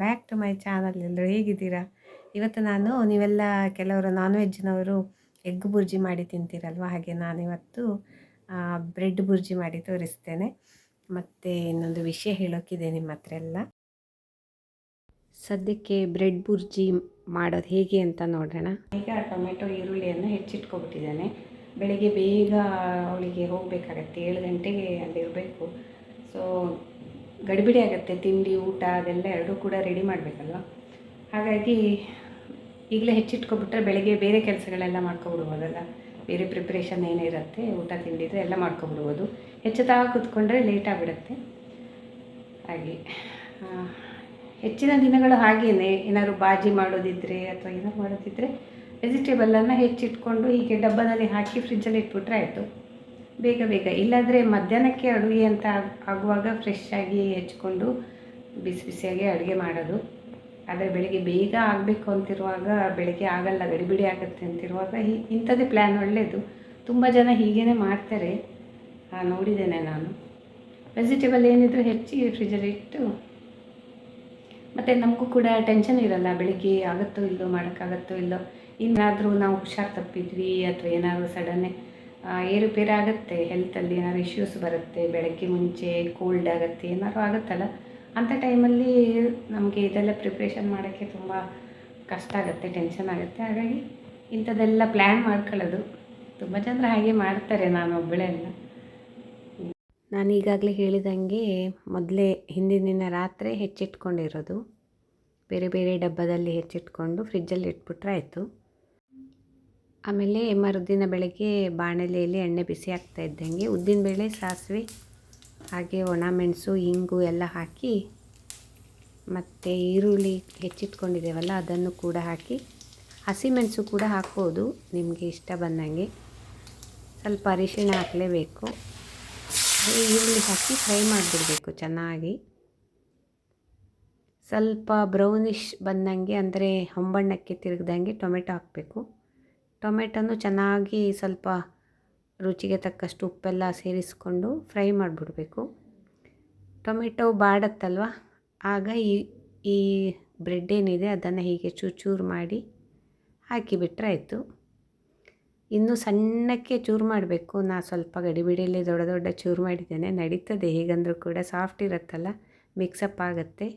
Back to my channel ಎಲ್ಲರೂ ಹೇಗಿದ್ದೀರಾ? ಇವತ್ತು ನಾನು ನೀವೆಲ್ಲ ಕೆಲವರು ನಾನ್ ವೆಜ್ನವರು ಎಗ್ ಬುರ್ಜಿ ಮಾಡಿ ತಿಂತೀರಲ್ವ? ಹಾಗೆ ನಾನಿವತ್ತು ಬ್ರೆಡ್ ಬುರ್ಜಿ ಮಾಡಿ ತೋರಿಸ್ತೇನೆ. ಮತ್ತು ಇನ್ನೊಂದು ವಿಷಯ ಹೇಳೋಕ್ಕಿದೆ ನಿಮ್ಮ ಹತ್ರ ಎಲ್ಲ. ಸದ್ಯಕ್ಕೆ ಬ್ರೆಡ್ ಬುರ್ಜಿ ಮಾಡೋದು ಹೇಗೆ ಅಂತ ನೋಡೋಣ. ಈಗ ಟೊಮೆಟೊ, ಈರುಳ್ಳಿಯನ್ನು ಹೆಚ್ಚಿಟ್ಕೊಬಿಟ್ಟಿದ್ದಾನೆ. ಬೆಳಿಗ್ಗೆ ಬೇಗ ಅವಳಿಗೆ ಹೋಗಬೇಕಾಗತ್ತೆ. ಏಳು ಗಂಟೆಗೆ ಅಲ್ಲಿರಬೇಕು. ಸೊ ಗಡಿಬಿಡಿ ಆಗುತ್ತೆ, ತಿಂಡಿ, ಊಟ, ಅದೆಲ್ಲ ಎರಡೂ ಕೂಡ ರೆಡಿ ಮಾಡಬೇಕಲ್ವ? ಹಾಗಾಗಿ ಈಗಲೇ ಹೆಚ್ಚಿಟ್ಕೊಬಿಟ್ರೆ ಬೆಳಗ್ಗೆ ಬೇರೆ ಕೆಲಸಗಳೆಲ್ಲ ಮಾಡ್ಕೊಬಿಡ್ಬೋದಲ್ಲ? ಬೇರೆ ಪ್ರಿಪ್ರೇಷನ್ ಏನಿರುತ್ತೆ, ಊಟ ತಿಂಡಿದ್ರೆ ಎಲ್ಲ ಮಾಡ್ಕೊಬಿಡ್ಬೋದು. ಹೆಚ್ಚುತ್ತಾ ಕೂತ್ಕೊಂಡ್ರೆ ಲೇಟ್ ಆಗಿಬಿಡುತ್ತೆ. ಹಾಗೆ ಹೆಚ್ಚಿನ ದಿನಗಳು ಹಾಗೇನೆ, ಏನಾದ್ರು ಬಾಜಿ ಮಾಡೋದಿದ್ರೆ ಅಥವಾ ಏನೋ ಮಾಡೋದಿದ್ದರೆ ವೆಜಿಟೇಬಲನ್ನು ಹೆಚ್ಚಿಟ್ಕೊಂಡು ಹೀಗೆ ಡಬ್ಬದಲ್ಲಿ ಹಾಕಿ ಫ್ರಿಜ್ಜಲ್ಲಿ ಇಟ್ಬಿಟ್ರೆ ಆಯಿತು. ಬೇಗ ಬೇಗ. ಇಲ್ಲಾಂದರೆ ಮಧ್ಯಾಹ್ನಕ್ಕೆ ಅಡುಗೆ ಅಂತ ಆಗುವಾಗ ಫ್ರೆಶ್ ಆಗಿ ಹೆಚ್ಕೊಂಡು ಬಿಸಿ ಬಿಸಿಯಾಗಿ ಅಡುಗೆ ಮಾಡೋದು. ಆದರೆ ಬೆಳಿಗ್ಗೆ ಬೇಗ ಆಗಬೇಕು ಅಂತಿರುವಾಗ, ಬೆಳಿಗ್ಗೆ ಆಗಲ್ಲ, ಗಡಿಬಿಡಿ ಆಗುತ್ತೆ ಅಂತಿರುವಾಗ ಹೀ, ಇಂಥದ್ದೇ ಪ್ಲ್ಯಾನ್ ಒಳ್ಳೆಯದು ತುಂಬ ಜನ ಹೀಗೇ ಮಾಡ್ತಾರೆ. ನೋಡಿದ್ದೇನೆ ನಾನು. ವೆಜಿಟೇಬಲ್ ಏನಿದ್ರು ಹೆಚ್ಚಿ ಫ್ರಿಜಲ್ಲಿ ಇಟ್ಟು ಮತ್ತು ನಮಗೂ ಕೂಡ ಟೆನ್ಷನ್ ಇರಲ್ಲ. ಬೆಳಿಗ್ಗೆ ಆಗುತ್ತೋ ಇಲ್ಲೋ, ಮಾಡೋಕ್ಕಾಗತ್ತೋ ಇಲ್ಲೋ. ಇನ್ನಾದರೂ ನಾವು ಹುಷಾರು ತಪ್ಪಿದ್ವಿ ಅಥವಾ ಏನಾದರೂ ಸಡನ್ನೇ ಏರುಪೇರು ಆಗುತ್ತೆ ಹೆಲ್ತಲ್ಲಿ ಏನಾದ್ರು ಇಶ್ಯೂಸ್ ಬರುತ್ತೆ, ಬೆಳಗ್ಗೆ ಮುಂಚೆ ಕೋಲ್ಡ್ ಆಗುತ್ತೆ, ಏನಾದ್ರು ಆಗುತ್ತಲ್ಲ? ಅಂಥ ಟೈಮಲ್ಲಿ ನಮಗೆ ಇದೆಲ್ಲ ಪ್ರಿಪ್ರೇಷನ್ ಮಾಡೋಕ್ಕೆ ತುಂಬ ಕಷ್ಟ ಆಗುತ್ತೆ ಟೆನ್ಷನ್ ಆಗುತ್ತೆ. ಹಾಗಾಗಿ ಇಂಥದ್ದೆಲ್ಲ ಪ್ಲ್ಯಾನ್ ಮಾಡ್ಕೊಳ್ಳೋದು. ತುಂಬ ಜನರು ಹಾಗೆ ಮಾಡ್ತಾರೆ ನಾನು ಒಬ್ಬಳೇ ಅಲ್ಲ ನಾನು ಈಗಾಗಲೇ ಹೇಳಿದಂಗೆ ಮೊದಲೇ ಹಿಂದಿನ ದಿನ ರಾತ್ರಿ ಹೆಚ್ಚಿಟ್ಕೊಂಡಿರೋದು. ಬೇರೆ ಬೇರೆ ಡಬ್ಬದಲ್ಲಿ ಹೆಚ್ಚಿಟ್ಕೊಂಡು ಫ್ರಿಜ್ಜಲ್ಲಿ ಇಟ್ಬಿಟ್ರೆ ಆಯಿತು. ಆಮೇಲೆ ಮರುದಿನ ಬೆಳಗ್ಗೆ ಬಾಣಲೆಯಲ್ಲಿ ಎಣ್ಣೆ ಬಿಸಿ ಆಗ್ತಾ ಇದ್ದಂಗೆ ಉದ್ದಿನಬೇಳೆ ಸಾಸಿವೆ, ಹಾಗೆ ಒಣಮೆಣಸು ಇಂಗು ಎಲ್ಲ ಹಾಕಿ ಮತ್ತು ಈರುಳ್ಳಿ ಹೆಚ್ಚಿಟ್ಕೊಂಡಿದ್ದೇವಲ್ಲ, ಅದನ್ನು ಕೂಡ ಹಾಕಿ ಹಸಿಮೆಣಸು ಕೂಡ ಹಾಕ್ಬೋದು, ನಿಮಗೆ ಇಷ್ಟ ಬಂದಂಗೆ. ಸ್ವಲ್ಪ ಅರಿಶಿಣ ಹಾಕಲೇಬೇಕು. ಹಾಗೆ ಈರುಳ್ಳಿ ಹಾಕಿ ಫ್ರೈ ಮಾಡಿಬಿಡಬೇಕು ಚೆನ್ನಾಗಿ. ಸ್ವಲ್ಪ ಬ್ರೌನಿಶ್ ಬಂದಂಗೆ, ಅಂದರೆ ಹೊಂಬಣ್ಣಕ್ಕೆ ತಿರುಗ್ದಂಗೆ ಟೊಮೆಟೊ ಹಾಕಬೇಕು. ಟೊಮೆಟೊನು ಚೆನ್ನಾಗಿ ಸ್ವಲ್ಪ ರುಚಿಗೆ ತಕ್ಕಷ್ಟು ಉಪ್ಪೆಲ್ಲ ಸೇರಿಸ್ಕೊಂಡು ಫ್ರೈ ಮಾಡಿಬಿಡ್ಬೇಕು. ಟೊಮೆಟೊ ಬಾಡತ್ತಲ್ವ? ಆಗ ಈ ಈ ಬ್ರೆಡ್ ಏನಿದೆ ಅದನ್ನು ಹೀಗೆ ಚೂರು ಮಾಡಿ ಹಾಕಿಬಿಟ್ರೆ ಆಯಿತು. ಇನ್ನು ಸಣ್ಣಕ್ಕೆ ಚೂರು ಮಾಡಬೇಕು. ನಾ ಸ್ವಲ್ಪ ಗಡಿಬಿಡಿಯಲ್ಲಿ ದೊಡ್ಡ ದೊಡ್ಡ ಚೂರು ಮಾಡಿದ್ದೇನೆ. ನಡೀತದೆ, ಹೇಗಂದರೂ ಕೂಡ ಸಾಫ್ಟ್ ಇರುತ್ತಲ್ಲ ಮಿಕ್ಸಪ್ ಆಗುತ್ತೆ.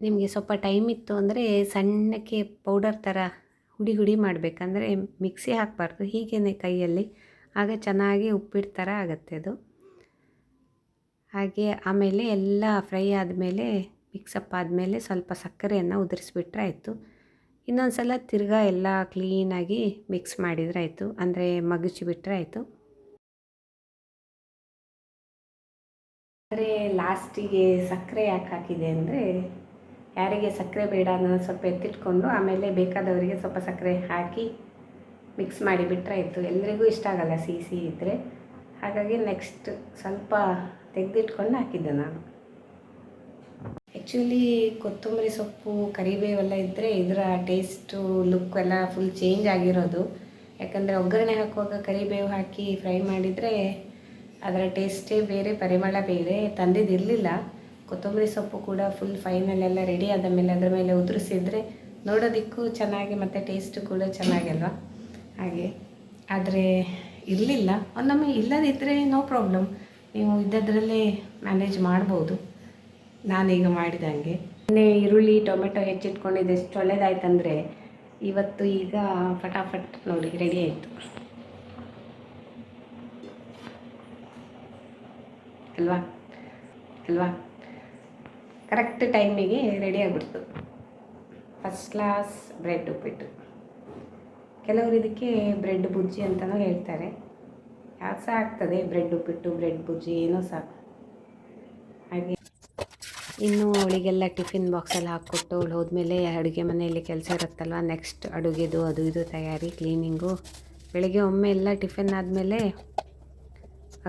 ನಿಮಗೆ ಸ್ವಲ್ಪ ಟೈಮ್ ಇತ್ತು ಅಂದರೆ ಸಣ್ಣಕ್ಕೆ ಪೌಡರ್ ಥರ ಹುಡಿ ಹುಡಿ ಮಾಡಬೇಕಂದ್ರೆ ಮಿಕ್ಸಿ ಹಾಕಬಾರ್ದು. ಹೀಗೇ ಕೈಯಲ್ಲಿ. ಆಗ ಚೆನ್ನಾಗಿ ಉಪ್ಪಿಟ್ಟು ಥರ ಆಗುತ್ತೆ ಅದು. ಹಾಗೆ ಆಮೇಲೆ ಎಲ್ಲ ಫ್ರೈ ಆದಮೇಲೆ, ಮಿಕ್ಸಪ್ ಆದಮೇಲೆ ಸ್ವಲ್ಪ ಸಕ್ಕರೆಯನ್ನು ಉದುರಿಸ್ಬಿಟ್ರೆ ಆಯಿತು. ಇನ್ನೊಂದು ಸಲ ತಿರ್ಗಾ ಎಲ್ಲ ಕ್ಲೀನಾಗಿ ಮಿಕ್ಸ್ ಮಾಡಿದರೆ ಆಯಿತು. ಅಂದರೆ ಮಗುಚಿಬಿಟ್ರೆ ಆಯಿತು. ಅಂದರೆ ಲಾಸ್ಟಿಗೆ ಸಕ್ಕರೆ ಯಾಕೆ ಹಾಕಿದೆ ಅಂದರೆ ಯಾರಿಗೆ ಸಕ್ಕರೆ ಬೇಡ ಅನ್ನೋದು ಸ್ವಲ್ಪ ಎತ್ತಿಟ್ಕೊಂಡು ಆಮೇಲೆ ಬೇಕಾದವರಿಗೆ ಸ್ವಲ್ಪ ಸಕ್ಕರೆ ಹಾಕಿ ಮಿಕ್ಸ್ ಮಾಡಿ ಬಿಟ್ಟರೆ ಆಯಿತು. ಎಲ್ರಿಗೂ ಇಷ್ಟ ಆಗಲ್ಲ ಸಿಹಿ ಸಿಹಿ ಇದ್ದರೆ ಹಾಗಾಗಿ ನೆಕ್ಸ್ಟ್ ಸ್ವಲ್ಪ ತೆಗೆದಿಟ್ಕೊಂಡು ಹಾಕಿದ್ದೆ ನಾನು. ಆ್ಯಕ್ಚುಲಿ ಕೊತ್ತಂಬರಿ ಸೊಪ್ಪು, ಕರಿಬೇವೆಲ್ಲ ಇದ್ದರೆ ಇದರ ಟೇಸ್ಟು ಲುಕ್ ಎಲ್ಲ ಫುಲ್ ಚೇಂಜ್ ಆಗಿರೋದು. ಯಾಕಂದರೆ ಒಗ್ಗರಣೆ ಹಾಕುವಾಗ ಕರಿಬೇವು ಹಾಕಿ ಫ್ರೈ ಮಾಡಿದರೆ ಅದರ ಟೇಸ್ಟೇ ಬೇರೆ, ಪರಿಮಳ ಬೇರೆ ತಂದಿದ್ದಿರಲಿಲ್ಲ ಕೊತ್ತಂಬರಿ ಸೊಪ್ಪು ಕೂಡ ಫುಲ್ ಫೈನಲೆಲ್ಲ ರೆಡಿ ಆದ ಮೇಲೆ ಅದರ ಮೇಲೆ ಉದುರಿಸಿದ್ರೆ ನೋಡೋದಕ್ಕೂ ಚೆನ್ನಾಗಿ ಮತ್ತು ಟೇಸ್ಟು ಕೂಡ ಚೆನ್ನಾಗಲ್ವ? ಹಾಗೆ. ಆದರೆ ಇರಲಿಲ್ಲ. ಒಂದೊಮ್ಮೆ ಇಲ್ಲದಿದ್ದರೆ ನೋ ಪ್ರಾಬ್ಲಮ್ ನೀವು ಇದ್ದದ್ರಲ್ಲೇ ಮ್ಯಾನೇಜ್ ಮಾಡ್ಬೋದು. ನಾನೀಗ ಮಾಡಿದಂಗೆ. ಮೊನ್ನೆ ಈರುಳ್ಳಿ, ಟೊಮೆಟೊ ಹೆಚ್ಚಿಟ್ಕೊಂಡಿದ್ದೆ. ಎಷ್ಟು ಒಳ್ಳೇದಾಯ್ತಂದರೆ ಇವತ್ತು ಈಗ ಫಟಾಫಟ್ ನೋಡಿ ರೆಡಿ ಆಯಿತು. ಅಲ್ವಾ? ಅಲ್ವಾ? ಕರೆಕ್ಟ್ ಟೈಮಿಗೆ ರೆಡಿ ಆಗಿಬಿಡ್ತು. ಫಸ್ಟ್ ಕ್ಲಾಸ್ ಬ್ರೆಡ್ ಉಪ್ಪಿಟ್ಟು. ಕೆಲವರು ಇದಕ್ಕೆ ಬ್ರೆಡ್ ಬುಜ್ಜಿ ಅಂತಲೂ ಹೇಳ್ತಾರೆ. ಯಾವ್ದು ಸಹ ಆಗ್ತದೆ ಬ್ರೆಡ್ ಉಪ್ಪಿಟ್ಟು ಬ್ರೆಡ್ ಬುಜ್ಜಿ ಏನೋ ಸಹ. ಹಾಗೆ ಇನ್ನು ಅವಳಿಗೆಲ್ಲ ಟಿಫಿನ್ ಬಾಕ್ಸಲ್ಲಿ ಹಾಕ್ಕೊಟ್ಟು ಅವಳು ಹೋದ್ಮೇಲೆ ಅಡುಗೆ ಮನೆಯಲ್ಲಿ ಕೆಲಸ ಇರುತ್ತಲ್ವ ನೆಕ್ಸ್ಟ್ ಅಡುಗೆದು ಅದು ಇದು ತಯಾರಿ ಕ್ಲೀನಿಂಗು ಬೆಳಗ್ಗೆ ಒಮ್ಮೆ ಎಲ್ಲ ಟಿಫಿನ್ ಆದಮೇಲೆ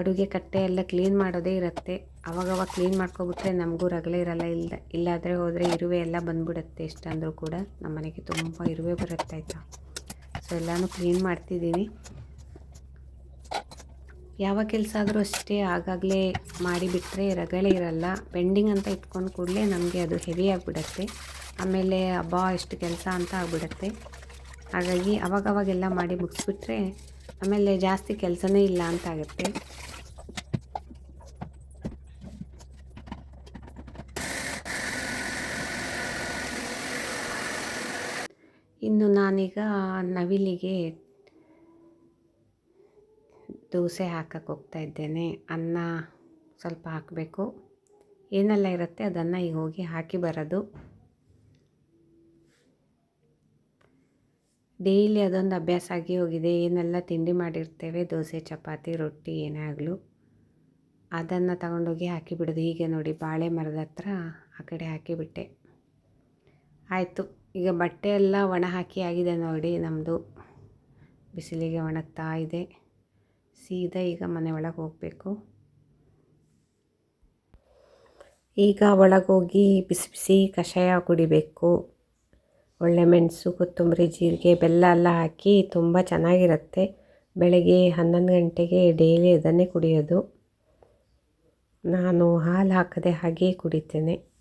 ಅಡುಗೆ ಕಟ್ಟೆ ಎಲ್ಲ ಕ್ಲೀನ್ ಮಾಡೋದೇ ಇರುತ್ತೆ. ಅವಾಗವಾಗ ಕ್ಲೀನ್ ಮಾಡ್ಕೊಬಿಟ್ರೆ ನಮಗೂ ರಗಳೆ ಇರಲ್ಲ ಇಲ್ಲ ಇಲ್ಲಾದರೆ ಹೋದರೆ ಇರುವೆ ಎಲ್ಲ ಬಂದ್ಬಿಡುತ್ತೆ ಎಷ್ಟಂದರೂ ಕೂಡ. ನಮ್ಮ ಮನೆಗೆ ತುಂಬ ಇರುವೆ ಬರುತ್ತೆ ಆಯಿತಾ. ಸೊ ಎಲ್ಲನೂ ಕ್ಲೀನ್ ಮಾಡ್ತಿದ್ದೀನಿ. ಯಾವ ಕೆಲಸ ಆದರೂ ಅಷ್ಟೇ ಆಗಾಗಲೇ ಮಾಡಿಬಿಟ್ರೆ ರಗಳೆ ಇರಲ್ಲ. ಪೆಂಡಿಂಗ್ ಅಂತ ಇಟ್ಕೊಂಡು ಕೂಡಲೇ ನಮಗೆ ಅದು ಹೆವಿ ಆಗಿಬಿಡತ್ತೆ. ಆಮೇಲೆ ಹಬ್ಬ ಎಷ್ಟು ಕೆಲಸ ಅಂತ ಆಗಿಬಿಡತ್ತೆ. ಹಾಗಾಗಿ ಅವಾಗವಾಗೆಲ್ಲ ಮಾಡಿ ಮುಗಿಸ್ಬಿಟ್ರೆ ಆಮೇಲೆ ಜಾಸ್ತಿ ಕೆಲಸನೇ ಇಲ್ಲ ಅಂತ ಆಗುತ್ತೆ. ಇನ್ನು ನಾನೀಗ ನವಿಲಿಗೆ ದೋಸೆ ಹಾಕಕ್ಕೆ ಹೋಗ್ತಾ ಇದ್ದೇನೆ. ಅನ್ನ ಸ್ವಲ್ಪ ಹಾಕಬೇಕು. ಏನೆಲ್ಲ ಇರುತ್ತೆ ಅದನ್ನು ಈಗ ಹೋಗಿ ಹಾಕಿ ಬರೋದು. ಡೈಲಿ ಅದೊಂದು ಅಭ್ಯಾಸ ಆಗಿ ಹೋಗಿದೆ. ಏನೆಲ್ಲ ತಿಂಡಿ ಮಾಡಿರ್ತೇವೆ? ದೋಸೆ, ಚಪಾತಿ, ರೊಟ್ಟಿ ಏನೇ ಆಗಲು. ಅದನ್ನು ತಗೊಂಡೋಗಿ ಹಾಕಿಬಿಡೋದು. ಹೀಗೆ ನೋಡಿ ಬಾಳೆ ಮರದ ಹತ್ರ ಆ ಕಡೆ ಹಾಕಿಬಿಟ್ಟೆ. ಆಯಿತು. ಈಗ ಬಟ್ಟೆ ಎಲ್ಲ ಒಣ ಹಾಕಿ ಆಗಿದೆ ನೋಡಿ ನಮ್ಮದು ಬಿಸಿಲಿಗೆ ಒಣಗ್ತಾ ಇದೆ. ಸೀದಾ ಈಗ ಮನೆ ಒಳಗೆ ಹೋಗಬೇಕು. ಈಗ ಒಳಗೋಗಿ ಬಿಸಿ ಬಿಸಿ ಕಷಾಯ ಕುಡಿಬೇಕು. ಒಳ್ಳೆ ಮೆಣಸು, ಕೊತ್ತಂಬರಿ, ಜೀರಿಗೆ, ಬೆಲ್ಲ ಎಲ್ಲ ಹಾಕಿ ತುಂಬ ಚೆನ್ನಾಗಿರುತ್ತೆ. ಬೆಳಗ್ಗೆ ಹನ್ನೊಂದು ಗಂಟೆಗೆ ಡೈಲಿ ಅದನ್ನೇ ಕುಡಿಯೋದು. ನಾನು ಹಾಲು ಹಾಕದೆ ಹಾಗೆ ಕುಡಿತೇನೆ.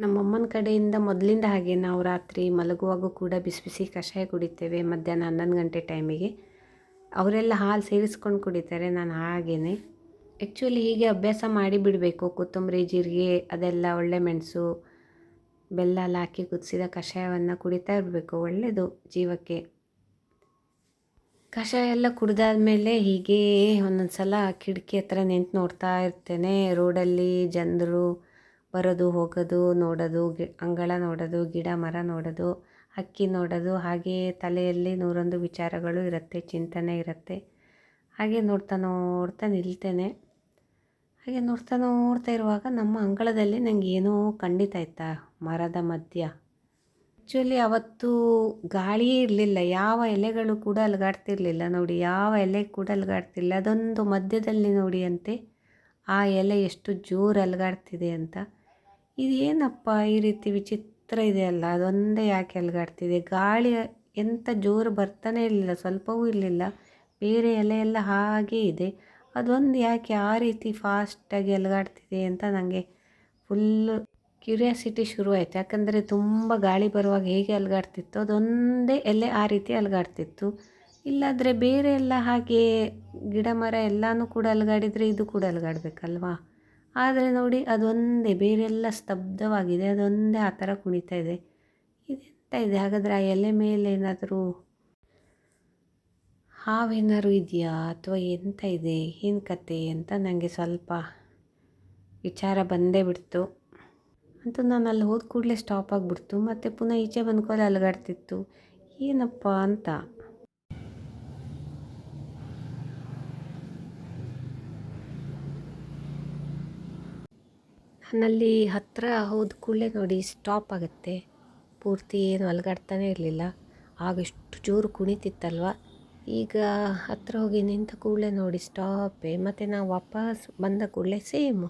ನಮ್ಮಮ್ಮನ ಕಡೆಯಿಂದ ಮೊದಲಿಂದ ಹಾಗೆ ನಾವು ರಾತ್ರಿ ಮಲಗುವಾಗೂ ಕೂಡ ಬಿಸಿ ಬಿಸಿ ಕಷಾಯ ಕುಡಿತೇವೆ ಮಧ್ಯಾಹ್ನ ಹನ್ನೊಂದು ಗಂಟೆ ಟೈಮಿಗೆ. ಅವರೆಲ್ಲ ಹಾಲು ಸೇರಿಸ್ಕೊಂಡು ಕುಡಿತಾರೆ ನಾನು ಹಾಗೇನೆ. ಆ್ಯಕ್ಚುಲಿ ಹೀಗೆ ಅಭ್ಯಾಸ ಮಾಡಿ ಬಿಡಬೇಕು. ಕೊತ್ತಂಬರಿ, ಜೀರಿಗೆ, ಅದೆಲ್ಲ ಒಳ್ಳೆ ಮೆಣಸು, ಬೆಲ್ಲ ಎಲ್ಲ ಹಾಕಿ ಕುದಿಸಿದ ಕಷಾಯವನ್ನು ಕುಡಿತಾ ಇರಬೇಕು. ಒಳ್ಳೆಯದು ಜೀವಕ್ಕೆ. ಕಷಾಯ ಎಲ್ಲ ಕುಡ್ದಾದ್ಮೇಲೆ ಹೀಗೆ ಒಂದೊಂದು ಸಲ ಕಿಟಕಿ ಹತ್ರ ನಿಂತು ನೋಡ್ತಾ ಇರ್ತೇನೆ. ರೋಡಲ್ಲಿ ಜನರು ಬರೋದು, ಹೋಗೋದು, ನೋಡೋದು, ಗಿ, ಅಂಗಳ ನೋಡೋದು, ಗಿಡ, ಮರ ನೋಡೋದು ಹಕ್ಕಿ ನೋಡೋದು, ಹಾಗೆ ತಲೆಯಲ್ಲಿ ನೂರೊಂದು ವಿಚಾರಗಳು ಇರುತ್ತೆ, ಚಿಂತನೆ ಇರುತ್ತೆ. ಹಾಗೆ ನೋಡ್ತಾ ನೋಡ್ತಾ ನಿಲ್ತೇನೆ. ಹಾಗೆ ನೋಡ್ತಾ ನೋಡ್ತಾ ಇರುವಾಗ ನಮ್ಮ ಅಂಗಳದಲ್ಲಿ ನನಗೆ ಏನೋ ಖಂಡಿತಾಯ್ತಾ ಮರದ ಮಧ್ಯ. ಆ್ಯಕ್ಚುಲಿ ಅವತ್ತು ಗಾಳಿಯೇ ಇರಲಿಲ್ಲ, ಯಾವ ಎಲೆಗಳು ಕೂಡ ಅಲ್ಗಾಡ್ತಿರ್ಲಿಲ್ಲ ನೋಡಿ, ಯಾವ ಎಲೆ ಕೂಡ ಅಲ್ಗಾಡ್ತಿರ್ಲಿಲ್ಲ. ಅದೊಂದು ಮಧ್ಯದಲ್ಲಿ ನೋಡಿ ಅಂತೆ, ಆ ಎಲೆ ಎಷ್ಟು ಜೋರು ಅಲ್ಗಾಡ್ತಿದೆ ಅಂತ. ಇದು ಏನಪ್ಪ ಈ ರೀತಿ ವಿಚಿತ್ರ ಇದೆಯಲ್ಲ ಅದೊಂದೇ ಯಾಕೆ ಅಲ್ಗಾಡ್ತಿದೆ ಗಾಳಿ ಎಂಥ ಜೋರು ಬರ್ತಾನೆ ಇರಲಿಲ್ಲ, ಸ್ವಲ್ಪವೂ ಇರಲಿಲ್ಲ. ಬೇರೆ ಎಲೆ ಎಲ್ಲ ಹಾಗೇ ಇದೆ. ಅದೊಂದು ಯಾಕೆ ಆ ರೀತಿ ಫಾಸ್ಟಾಗಿ ಅಲುಗಾಡ್ತಿದೆ ಅಂತ ನನಗೆ ಫುಲ್ಲು ಕ್ಯೂರಿಯಾಸಿಟಿ ಶುರುವಾಯಿತು. ಯಾಕಂದರೆ ತುಂಬ ಗಾಳಿ ಬರುವಾಗ ಹೇಗೆ ಅಲುಗಾಡ್ತಿತ್ತು ಅದೊಂದೇ ಎಲೆ ಆ ರೀತಿ ಅಲುಗಾಡ್ತಿತ್ತು ಇಲ್ಲಾದರೆ ಬೇರೆ ಎಲ್ಲ ಹಾಗೆ ಗಿಡ ಮರ ಎಲ್ಲನೂ ಕೂಡ ಅಲುಗಾಡಿದರೆ ಇದು ಕೂಡ ಅಲುಗಾಡಬೇಕಲ್ವಾ ಆದರೆ ನೋಡಿ, ಅದೊಂದೇ, ಬೇರೆಲ್ಲ ಸ್ತಬ್ಧವಾಗಿದೆ, ಅದೊಂದೇ ಆ ಥರ ಕುಣಿತಾ ಇದೆ. ಇದೆಂತ ಇದೆ? ಹಾಗಾದರೆ ಆ ಎಲೆ ಮೇಲೆ ಏನಾದರೂ ಹಾವೇನಾದ್ರು ಇದೆಯಾ? ಅಥವಾ ಎಂತ ಇದೆ? ಏನು ಕತೆ ಅಂತ ನನಗೆ ಸ್ವಲ್ಪ ವಿಚಾರ ಬಂದೇ ಬಿಡ್ತು. ಅಂತ ನಾನು ಅಲ್ಲಿ ಹೋದ ಕೂಡಲೇ ಸ್ಟಾಪ್ ಆಗಿಬಿಡ್ತು. ಮತ್ತು ಪುನಃ ಈಚೆ ಬಂದ್ಕೊಳ್ಳೆ ಅಲುಗಾಡ್ತಿತ್ತು. ಏನಪ್ಪ ಅಂತ. ನನ್ನಲ್ಲಿ ಹತ್ತಿರ ಹೋದ ಕೂಡಲೇ ನೋಡಿ ಸ್ಟಾಪ್ ಆಗುತ್ತೆ. ಪೂರ್ತಿ ಏನು ಅಲುಗಾಡ್ತಾನೇ ಇರಲಿಲ್ಲ. ಆಗ ಎಷ್ಟು ಜೋರು ಕುಣಿತಿತ್ತಲ್ವ. ಈಗ ಹತ್ತಿರ ಹೋಗಿ ನಿಂತ ಕೂಡಲೇ ನೋಡಿ ಸ್ಟಾಪೇ ಮತ್ತು ನಾವು ವಾಪಸ್ ಬಂದ ಕೂಡಲೇ ಸೇಮ್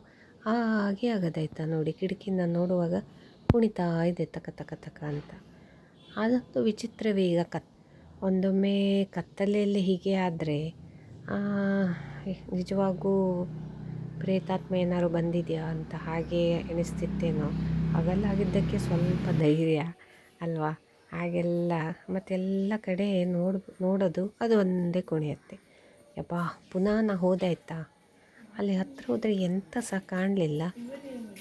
ಹಾಗೆ ಆಗೋದಾಯ್ತಾ ನೋಡಿ. ಕಿಟಕಿಯಿಂದ ನೋಡುವಾಗ ಕುಣಿತಾ ಇದೆ ತಕ ತಕ ತಕ ಅಂತ. ಅದಂತೂ ವಿಚಿತ್ರವೇ ಈಗ ಕತ್. ಒಂದೊಮ್ಮೆ ಕತ್ತಲೆಯಲ್ಲಿ ಹೀಗೆ ಆದರೆ ನಿಜವಾಗೂ ಪ್ರೇತಾತ್ಮ ಏನಾದ್ರು ಬಂದಿದೆಯಾ ಅಂತ ಹಾಗೆ ಎಣಿಸ್ತಿತ್ತೇನೋ. ಅವೆಲ್ಲ ಆಗಿದ್ದಕ್ಕೆ ಸ್ವಲ್ಪ ಧೈರ್ಯ ಅಲ್ವಾ? ಹಾಗೆಲ್ಲ ಮತ್ತೆಲ್ಲ ಕಡೆ ನೋಡ್, ನೋಡೋದು ಅದು ಒಂದೇ ಕುಣಿಯುತ್ತೆ. ಯಪ್ಪ, ಪುನಃ ನಾ ಹೋದಾಯ್ತಾ ಅಲ್ಲಿ ಹತ್ತಿರ ಹೋದರೆ ಎಂಥ ಸಹ ಕಾಣಲಿಲ್ಲ.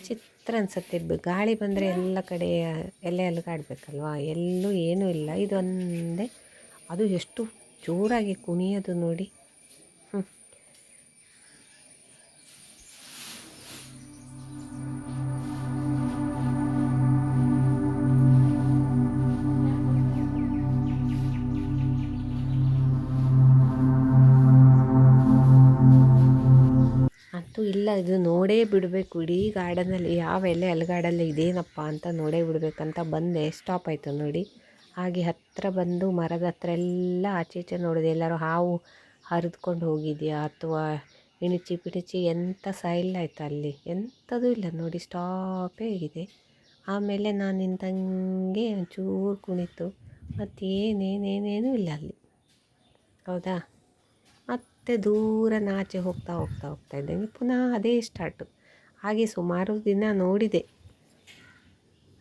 ಚಿತ್ರ ಅನಿಸುತ್ತೆ. ಗಾಳಿ ಬಂದರೆ ಎಲ್ಲ ಕಡೆ ಎಲೆ ಅಲ್ಗಾಡ್ಬೇಕಲ್ವಾ? ಎಲ್ಲೂ ಏನೂ ಇಲ್ಲ. ಇದೊಂದೇ, ಅದು ಎಷ್ಟು ಜೋರಾಗಿ ಕುಣಿಯೋದು ನೋಡಿ. ಹ್ಞೂ ಇದು ನೋಡೇ ಬಿಡಬೇಕು. ಇಡೀ ಗಾರ್ಡನಲ್ಲಿ, ಯಾವ ಎಲೆ ಅಲುಗಾಡಲ್ಲ ಇದೇನಪ್ಪ ಅಂತ ನೋಡೇ ಬಿಡಬೇಕಂತ ಬಂದೆ. ಸ್ಟಾಪ್ ಆಯಿತು ನೋಡಿ. ಹಾಗೆ ಹತ್ತಿರ ಬಂದು ಮರದ ಹತ್ರ ಎಲ್ಲ ಆಚೆ ಈಚೆ ನೋಡಿದೆ. ಎಲ್ಲರೂ ಹಾವು ಹರಿದ್ಕೊಂಡು ಹೋಗಿದೆಯಾ ಅಥವಾ ಇಣಿಚಿ ಪಿಣಿಚಿ ಎಂಥ ಸೈಲ್ ಆಯಿತು ಅಲ್ಲಿ? ಎಂಥದೂ ಇಲ್ಲ ನೋಡಿ ಸ್ಟಾಪೇ ಆಗಿದೆ. ಆಮೇಲೆ ನಾನು ನಿಂತಂಗೆ ಒಂಚೂರು ಕುಣಿತು. ಮತ್ತೇನೇನೇನೇನೂ ಇಲ್ಲ ಅಲ್ಲಿ. ಹೌದಾ? ಮತ್ತು ದೂರ ನಾಚೆ ಹೋಗ್ತಾ ಹೋಗ್ತಾ ಹೋಗ್ತಾ ಇದ್ದಂಗೆ ಪುನಃ ಅದೇ ಸ್ಟಾರ್ಟು ಹಾಗೆ ಸುಮಾರು ದಿನ ನೋಡಿದೆ.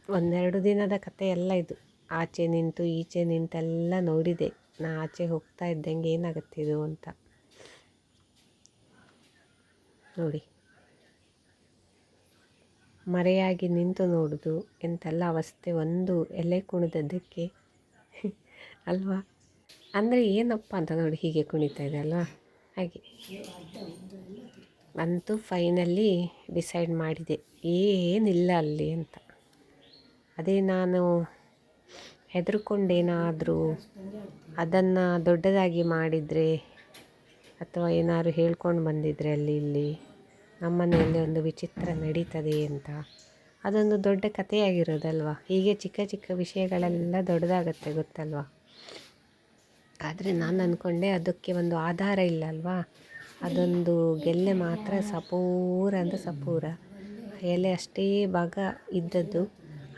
ಒಂದೆರಡು ದಿನದ ಕತೆ ಎಲ್ಲ ಇದು. ಆಚೆ ನಿಂತು ಈಚೆ ನಿಂತೆಲ್ಲ ನೋಡಿದೆ. ನಾ ಆಚೆ ಹೋಗ್ತಾ ಇದ್ದಂಗೆ ಏನಾಗುತ್ತಿದು ಅಂತ. ನೋಡಿ. ಮರೆಯಾಗಿ ನಿಂತು ನೋಡೋದು ಎಂತೆಲ್ಲ ಅವಸ್ಥೆ ಒಂದು ಎಲೆ ಕುಣಿದದ್ದಕ್ಕೆ. ಅಲ್ವಾ? ಅಂದರೆ ಏನಪ್ಪ ಅಂತ ನೋಡಿ ಹೀಗೆ ಕುಣಿತಾ ಇದೆ ಅಲ್ವಾ? ಹಾಗೆ. ಅಂತೂ ಫೈನಲಿ ಡಿಸೈಡ್ ಮಾಡಿದೆ. ಏನಿಲ್ಲ ಅಲ್ಲಿ ಅಂತ. ಅದೇ ನಾನು ಹೆದರ್ಕೊಂಡೇನಾದರೂ ಅದನ್ನು ದೊಡ್ಡದಾಗಿ ಮಾಡಿದರೆ ಅಥವಾ ಏನಾದ್ರು ಹೇಳ್ಕೊಂಡು ಬಂದಿದ್ರೆ ಅಲ್ಲಿ ಇಲ್ಲಿ ನಮ್ಮ ಮನೆಯಲ್ಲಿ ಒಂದು ವಿಚಿತ್ರ ನಡೀತದೆ ಅಂತ. ಅದೊಂದು ದೊಡ್ಡ ಕಥೆಯಾಗಿರೋದಲ್ವ? ಹೀಗೆ ಚಿಕ್ಕ ಚಿಕ್ಕ ವಿಷಯಗಳೆಲ್ಲ ದೊಡ್ಡದಾಗತ್ತೆ ಗೊತ್ತಲ್ವಾ? ಆದರೆ ನಾನು ಅಂದ್ಕೊಂಡೆ ಅದಕ್ಕೆ ಒಂದು ಆಧಾರ ಇಲ್ಲ ಅಲ್ವಾ? ಅದೊಂದು ಗೆಲ್ಲೆ ಮಾತ್ರ ಸಪೂರ ಅಂದರೆ ಸಪೂರ. ಎಲೆ ಅಷ್ಟೇ ಭಾಗ ಇದ್ದದ್ದು.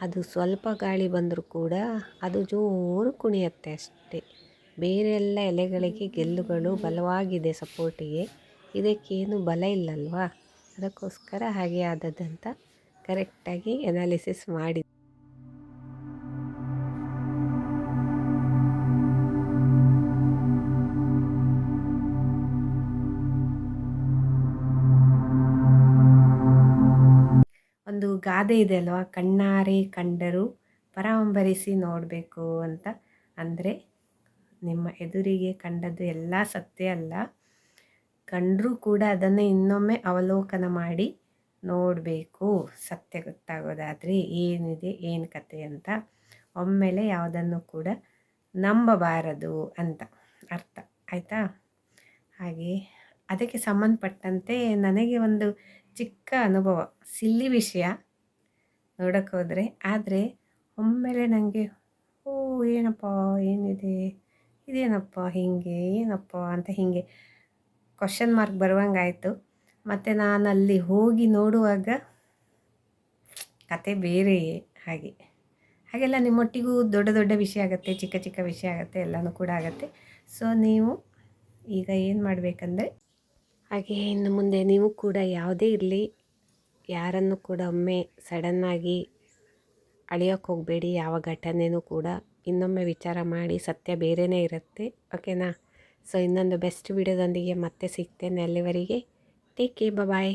ಅದು ಸ್ವಲ್ಪ ಗಾಳಿ ಬಂದರೂ ಕೂಡ ಅದು ಜೋರು ಕುಣಿಯತ್ತೆ ಅಷ್ಟೇ. ಬೇರೆ ಎಲ್ಲ ಎಲೆಗಳಿಗೆ ಗೆಲ್ಲುಗಳು ಬಲವಾಗಿದೆ ಸಪೋರ್ಟಿಗೆ. ಇದಕ್ಕೇನು ಬಲ ಇಲ್ಲಲ್ವಾ ಅದಕ್ಕೋಸ್ಕರ ಹಾಗೆ ಆದದ್ದಂತ ಕರೆಕ್ಟಾಗಿ ಎನಾಲಿಸಿಸ್ ಮಾಡಿ ಗಾದೆ ಇದೆ ಅಲ್ವಾ? ಕಣ್ಣಾರೆ ಕಂಡರು ಪರಾಂಬರಿಸಿ ನೋಡಬೇಕು ಅಂತ. ಅಂದರೆ ನಿಮ್ಮ ಎದುರಿಗೆ ಕಂಡದ್ದು ಎಲ್ಲ ಸತ್ಯ ಅಲ್ಲ. ಕಂಡರೂ ಕೂಡ ಅದನ್ನು ಇನ್ನೊಮ್ಮೆ ಅವಲೋಕನ ಮಾಡಿ ನೋಡಬೇಕು. ಸತ್ಯ ಗೊತ್ತಾಗೋದಾದರೆ ಏನಿದೆ, ಏನು ಕತೆ ಅಂತ. ಒಮ್ಮೆಲೆ ಯಾವುದನ್ನು ಕೂಡ ನಂಬಬಾರದು ಅಂತ ಅರ್ಥ. ಆಯಿತಾ? ಹಾಗೆ ಅದಕ್ಕೆ ಸಂಬಂಧಪಟ್ಟಂತೆ ನನಗೆ ಒಂದು ಚಿಕ್ಕ ಅನುಭವ, ಸಿಲ್ಲಿ ವಿಷಯ. ನೋಡೋಕ್ಕೆ ಹೋದರೆ. ಆದರೆ ಒಮ್ಮೆಲೆ ನನಗೆ ಓ, ಏನಪ್ಪ, ಏನಿದೆ? ಇದೇನಪ್ಪ ಹೀಗೆ, ಏನಪ್ಪ ಅಂತ ಹೀಗೆ ಕ್ವಶನ್ ಮಾರ್ಕ್ ಬರುವಂಗಾಯಿತು ಮತ್ತು ನಾನು ಅಲ್ಲಿ ಹೋಗಿ ನೋಡುವಾಗ ಕತೆ ಬೇರೆಯೇ ಹಾಗೆ. ಹಾಗೆಲ್ಲ ನಿಮ್ಮೊಟ್ಟಿಗೂ ದೊಡ್ಡ ದೊಡ್ಡ ವಿಷಯ ಆಗುತ್ತೆ, ಚಿಕ್ಕ ಚಿಕ್ಕ ವಿಷಯ ಆಗುತ್ತೆ, ಎಲ್ಲನೂ ಕೂಡ ಆಗುತ್ತೆ. ಸೊ ನೀವು ಈಗ ಏನು ಮಾಡಬೇಕಂದ್ರೆ, ಹಾಗೆ ಇನ್ನು ಮುಂದೆ ನೀವು ಕೂಡ ಯಾವುದೇ ಇರಲಿ. ಯಾರನ್ನು ಕೂಡ ಒಮ್ಮೆ ಸಡನ್ನಾಗಿ ಅಳಿಯೋಕೆ ಹೋಗಬೇಡಿ, ಯಾವ ಘಟನೆಯೂ ಕೂಡ ಇನ್ನೊಮ್ಮೆ ವಿಚಾರ ಮಾಡಿ ಸತ್ಯ ಬೇರೆಯೇ ಇರುತ್ತೆ ಓಕೆನಾ ಸೊ ಇನ್ನೊಂದು ಬೆಸ್ಟ್ ವಿಡಿಯೋದೊಂದಿಗೆ ಮತ್ತೆ ಸಿಗ್ತೇನೆ ಅಲ್ಲಿವರೆಗೆ. ಟೇಕ್ ಕೇ ಬಾಯ್